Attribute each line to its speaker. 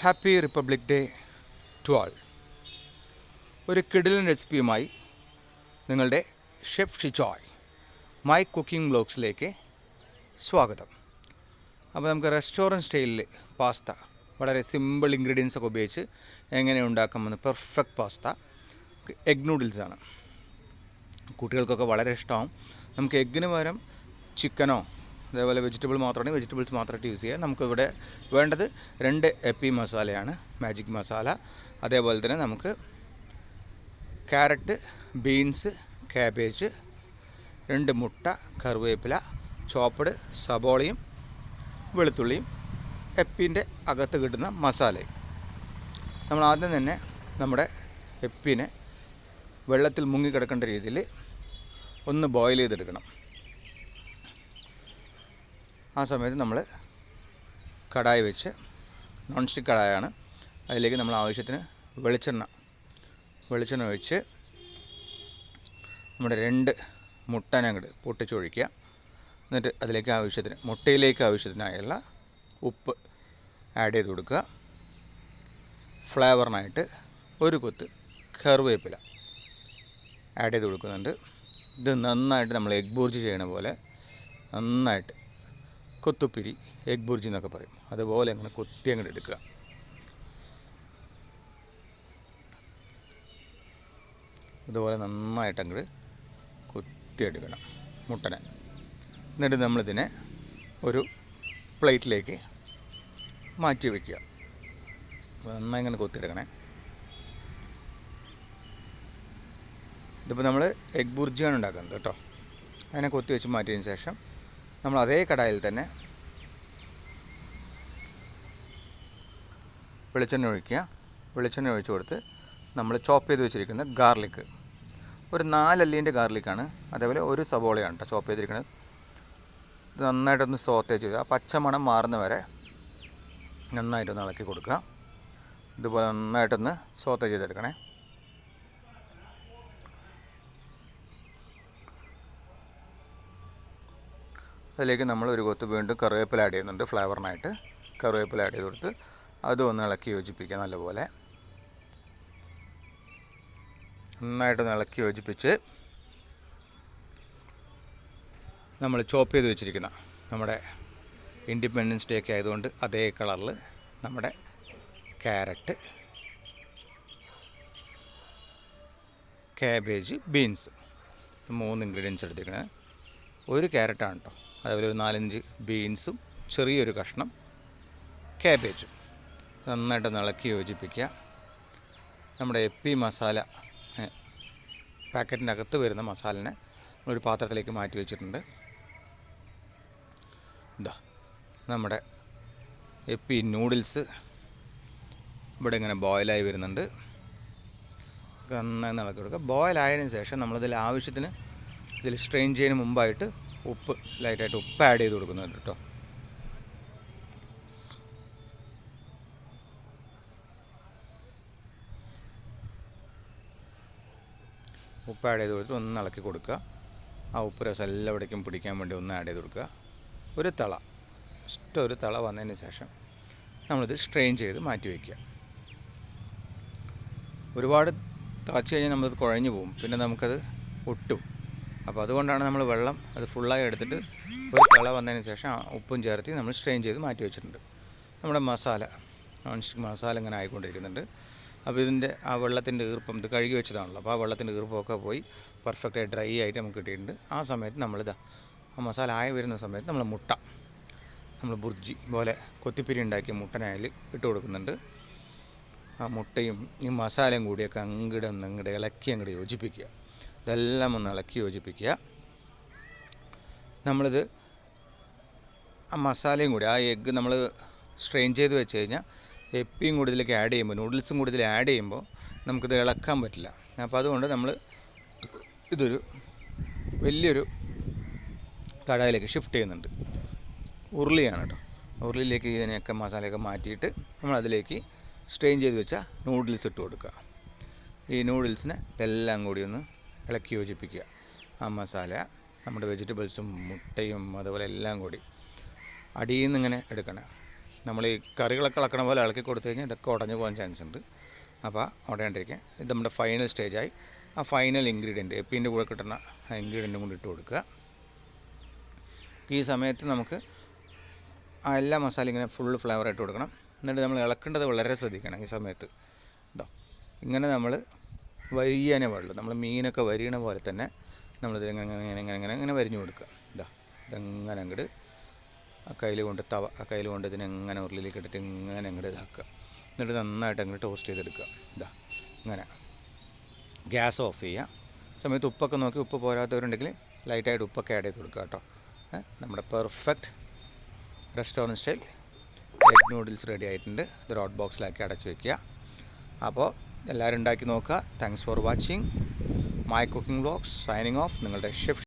Speaker 1: Happy republic day to all. ഒരു കിടിലൻ റെസിപ്പിയുമായി നിങ്ങളുടെ ഷെഫ് ഷിജോയ് മൈ കുക്കിംഗ് ബ്ലോഗ്സിലേക്ക് സ്വാഗതം. അപ്പോൾ നമുക്ക് റെസ്റ്റോറന്റ് സ്റ്റൈലിൽ പാസ്ത വളരെ സിമ്പിൾ ഇൻഗ്രീഡിയൻസ് ഒക്കെ ഉപയോഗിച്ച് എങ്ങനെ ഉണ്ടാക്കാമെന്ന് പെർഫെക്റ്റ് പാസ്ത എഗ് നൂഡിൽസാണ് കുട്ടികൾക്കൊക്കെ വളരെ ഇഷ്ടമാവും. നമുക്ക് എഗ്ഗിന് പകരം ചിക്കനോ അതേപോലെ വെജിറ്റബിൾ മാത്രമാണ് വെജിറ്റബിൾസ് മാത്രമായിട്ട് യൂസ് ചെയ്യുക നമുക്കിവിടെ വേണ്ടത് രണ്ട് എപ്പി മസാലയാണ് മാജിക് മസാല അതേപോലെ തന്നെ നമുക്ക് ക്യാരറ്റ് ബീൻസ് ക്യാബേജ് രണ്ട് മുട്ട കറിവേപ്പില ചോപ്പഡ് സബോളയും വെളുത്തുള്ളിയും എപ്പിന്റെ അകത്ത് കിട്ടുന്ന മസാലയും. നമ്മൾ ആദ്യം തന്നെ നമ്മുടെ എപ്പിനെ വെള്ളത്തിൽ മുങ്ങിക്കിടക്കേണ്ട രീതിയിൽ ഒന്ന് ബോയിൽ ചെയ്തെടുക്കണം. ആ സമയത്ത് നമ്മൾ കടായി വെച്ച് നോൺ സ്റ്റിക്ക് കടായാണ്. അതിലേക്ക് നമ്മൾ ആവശ്യത്തിന് വെളിച്ചെണ്ണ വെളിച്ചെണ്ണ ഒഴിച്ച് നമ്മുടെ രണ്ട് മുട്ടനെ അങ്ങോട്ട് പൊട്ടിച്ചൊഴിക്കുക. എന്നിട്ട് അതിലേക്ക് ആവശ്യത്തിന് മുട്ടയിലേക്ക് ആവശ്യത്തിനായുള്ള ഉപ്പ് ആഡ് ചെയ്ത് കൊടുക്കുക. ഫ്ലേവറിനായിട്ട് ഒരു കൊത്ത് കറിവേപ്പില ആഡ് ചെയ്ത് കൊടുക്കുന്നുണ്ട്. ഇത് നന്നായിട്ട് നമ്മൾ എഗ് ബൂർജ് ചെയ്യണ പോലെ നന്നായിട്ട് കൊത്തുപ്പിരി എഗ് ബുർജി എന്നൊക്കെ പറയും. അതുപോലെ അങ്ങനെ കൊത്തി അങ്ങോട്ട് എടുക്കുക. ഇതുപോലെ നന്നായിട്ട് അങ്ങോട്ട് കൊത്തിയെടുക്കണം മുട്ടനെ. എന്നിട്ട് നമ്മളിതിനെ ഒരു പ്ലേറ്റിലേക്ക് മാറ്റി വയ്ക്കുക നന്നായി ഇങ്ങനെ കൊത്തിയെടുക്കണേ ഇതിപ്പോൾ നമ്മൾ എഗ് ബുർജിയാണ് ഉണ്ടാക്കുന്നത് കേട്ടോ. അതിനെ കൊത്തി വെച്ച് മാറ്റിയതിന് ശേഷം നമ്മൾ അതേ കടായിൽ തന്നെ വെളിച്ചെണ്ണ ഒഴിക്കുക. വെളിച്ചെണ്ണ ഒഴിച്ചു കൊടുത്ത് നമ്മൾ ചോപ്പ് ചെയ്ത് വെച്ചിരിക്കുന്ന ഗാർലിക്ക് ഒരു നാലല്ലീന്റെ ഗാർലിക്കാണ് അതേപോലെ ഒരു സബോളയാണ് കേട്ടോ ചോപ്പ് ചെയ്തിരിക്കുന്നത്. ഇത് നന്നായിട്ടൊന്ന് സോത്തേ ചെയ്ത് ആ പച്ചമണം മാറുന്ന വരെ നന്നായിട്ടൊന്ന് ഇളക്കി കൊടുക്കുക. ഇതുപോലെ നന്നായിട്ടൊന്ന് സോത്തേ ചെയ്തെടുക്കണേ. അതിലേക്ക് നമ്മൾ ഒരു കൊത്ത് വീണ്ടും കറിവേപ്പില ആഡ് ചെയ്യുന്നുണ്ട് ഫ്ലേവറിനായിട്ട് കറിവേപ്പില ആഡ് ചെയ്ത് കൊടുത്ത് അതും ഒന്ന് ഇളക്കി യോജിപ്പിക്കുക നല്ലപോലെ. നന്നായിട്ട് ഇളക്കി യോജിപ്പിച്ച് നമ്മൾ ചോപ്പ് ചെയ്ത് വെച്ചിരിക്കുന്ന നമ്മുടെ ഇൻഡിപെൻഡൻസ് ഡേ ഒക്കെ ആയതുകൊണ്ട് അതേ കളറിൽ നമ്മുടെ ക്യാരറ്റ് കാബേജ് ബീൻസ് മൂന്ന് ഇൻഗ്രീഡിയൻസ് എടുത്തിരിക്കുന്നത്. ഒരു ക്യാരറ്റാണ് കേട്ടോ അതേപോലെ ഒരു നാലഞ്ച് ബീൻസും ചെറിയൊരു കഷ്ണം ക്യാബേജും. നന്നായിട്ട് ഇളക്കി യോജിപ്പിക്കുക. നമ്മുടെ എപ്പി മസാല പാക്കറ്റിന്റെ അകത്ത് വരുന്ന മസാലനെ ഒരു പാത്രത്തിലേക്ക് മാറ്റി വെച്ചിട്ടുണ്ട്. ഇതാ നമ്മുടെ എപ്പി നൂഡിൽസ് ഇവിടെ ഇങ്ങനെ ബോയിലായി വരുന്നുണ്ട്. നന്നായി ഇളക്കി കൊടുക്കുക. ബോയിലായതിനു ശേഷം നമ്മളിതിൽ ആവശ്യത്തിന് ഇതിൽ സ്ട്രെയിൻ ചെയ്യുന്നതിന് മുമ്പായിട്ട് ഉപ്പ് ലൈറ്റായിട്ട് ഉപ്പ് ആഡ് ചെയ്ത് കൊടുക്കുന്നുണ്ട് കേട്ടോ ഉപ്പ് ആഡ് ചെയ്ത് കൊടുത്ത് ഒന്ന് ഇളക്കി കൊടുക്കുക. ആ ഉപ്പ് രസം എല്ലാവിടേക്കും പിടിക്കാൻ വേണ്ടി ഒന്ന് ആഡ് ചെയ്ത് കൊടുക്കുക. ഒരു തള ഇഷ്ടം ഒരു തള വന്നതിന് ശേഷം നമ്മളിത് സ്ട്രെയിൻ ചെയ്ത് മാറ്റി വയ്ക്കുക ഒരുപാട് തിളച്ച് കഴിഞ്ഞാൽ നമ്മളത് കുഴഞ്ഞു പോകും. പിന്നെ നമുക്കത് ഒട്ടും. അപ്പോൾ അതുകൊണ്ടാണ് നമ്മൾ വെള്ളം അത് ഫുള്ളായി എടുത്തിട്ട് ഒരു തിള വന്നതിന് ശേഷം ഉപ്പും ചേർത്ത് നമ്മൾ സ്ട്രെയിൻ ചെയ്ത് മാറ്റി വെച്ചിട്ടുണ്ട്. നമ്മുടെ മസാല നോൺ മസാല ഇങ്ങനെ ആയിക്കൊണ്ടിരിക്കുന്നുണ്ട്. അപ്പോൾ ഇതിന്റെ ആ വെള്ളത്തിന്റെ ഈർപ്പം ഇത് കഴുകി വെച്ചതാണല്ലോ. അപ്പോൾ ആ വെള്ളത്തിന്റെ ഈർപ്പമൊക്കെ പോയി പെർഫെക്റ്റായി ഡ്രൈ ആയിട്ട് നമുക്ക് കിട്ടിയിട്ടുണ്ട്. ആ സമയത്ത് നമ്മളിതാ ആ മസാല ആയി വരുന്ന സമയത്ത് നമ്മൾ മുട്ട നമ്മൾ ബുർജി പോലെ കൊത്തിപ്പിരി ഉണ്ടാക്കിയ മുട്ടനായാൽ ഇട്ട് കൊടുക്കുന്നുണ്ട്. ആ മുട്ടയും ഈ മസാലയും കൂടിയൊക്കെ അങ്ങോട്ട് അങ്ങോട്ട് ഇളക്കി അങ്ങോട്ട് യോജിപ്പിക്കുക. ഇതെല്ലാം ഒന്ന് ഇളക്കി യോജിപ്പിക്കുക. നമ്മളിത് ആ മസാലയും കൂടി ആ എഗ്ഗ് നമ്മൾ സ്ട്രെയിൻ ചെയ്ത് വെച്ച് കഴിഞ്ഞാൽ എപ്പിയും കൂടി ഇതിലേക്ക് ആഡ് ചെയ്യുമ്പോൾ നൂഡിൽസും കൂടി ഇതിൽ ആഡ് ചെയ്യുമ്പോൾ നമുക്കിത് ഇളക്കാൻ പറ്റില്ല. അപ്പോൾ അതുകൊണ്ട് നമ്മൾ ഇതൊരു വലിയൊരു കടായിലേക്ക് ഷിഫ്റ്റ് ചെയ്യുന്നുണ്ട്. ഉരുളിയാണ് കേട്ടോ. ഉരുളിയിലേക്ക് ഇതിനെയൊക്കെ മസാലയൊക്കെ മാറ്റിയിട്ട് നമ്മൾ അതിലേക്ക് സ്ട്രെയിൻ ചെയ്ത് വെച്ച നൂഡിൽസ് ഇട്ട് കൊടുക്കുക. ഈ നൂഡിൽസിനെ ഇതെല്ലാം കൂടി ഒന്ന് ഇളക്കി യോജിപ്പിക്കുക. ആ മസാല നമ്മുടെ വെജിറ്റബിൾസും മുട്ടയും അതുപോലെ എല്ലാം കൂടി അടിയിൽ നിന്ന് ഇങ്ങനെ എടുക്കണം. നമ്മൾ ഈ കറികളൊക്കെ ഇളക്കണ പോലെ ഇളക്കി കൊടുത്തു കഴിഞ്ഞാൽ ഇതൊക്കെ ഉടഞ്ഞു പോകാൻ ചാൻസ് ഉണ്ട്. അപ്പോൾ ഉടയാണ്ടിരിക്കുക. ഇത് നമ്മുടെ ഫൈനൽ സ്റ്റേജായി ആ ഫൈനൽ ഇൻഗ്രീഡിയന്റ് എപ്പിന്റെ കൂടെ കിട്ടുന്ന ഇൻഗ്രീഡിയന്റും കൊണ്ട് ഇട്ട് കൊടുക്കുക. ഈ സമയത്ത് നമുക്ക് ആ എല്ലാ മസാല ഇങ്ങനെ ഫുൾ ഫ്ലേവർ ഇട്ട് കൊടുക്കണം. എന്നിട്ട് നമ്മൾ ഇളക്കേണ്ടത് വളരെ ശ്രദ്ധിക്കണം ഈ സമയത്ത്. ഇതോ ഇങ്ങനെ നമ്മൾ വരിയാനേ പാടുള്ളൂ. നമ്മൾ മീനൊക്കെ വരിയണ പോലെ തന്നെ നമ്മളിത് ഇങ്ങനെ ഇങ്ങനെ ഇങ്ങനെ ഇങ്ങനെ ഇങ്ങനെ വരിഞ്ഞു കൊടുക്കുക. ഇതാ ഇതെങ്ങനെ അങ്ങോട്ട് ആ കയ്യിൽ കൊണ്ട് തവ ആ കയ്യിൽ കൊണ്ട് ഇതിനെ ഇങ്ങനെ ഉരുളിലേക്ക് ഇട്ടിട്ട് ഇങ്ങനെ അങ്ങോട്ട് ഇതാക്കുക. എന്നിട്ട് നന്നായിട്ട് അങ്ങോട്ട് ടോസ്റ്റ് ചെയ്തെടുക്കുക. ഇതാ ഇങ്ങനെ. ഗ്യാസ് ഓഫ് ചെയ്യുക. സമയത്ത് ഉപ്പൊക്കെ നോക്കി ഉപ്പ് പോരാത്തവരുണ്ടെങ്കിൽ ലൈറ്റായിട്ട് ഉപ്പൊക്കെ ആഡ് ചെയ്ത് കൊടുക്കുക കേട്ടോ. നമ്മുടെ perfect restaurant style egg noodles ready ആയിട്ടുണ്ട്. ഇത് റോഡ് ബോക്സിലാക്കി അടച്ച് വെക്കുക. അപ്പോൾ എല്ലാവരും ഉണ്ടാക്കി നോക്കുക. Thanks for watching my cooking vlogs signing off നിങ്ങളുടെ ഷെഫ്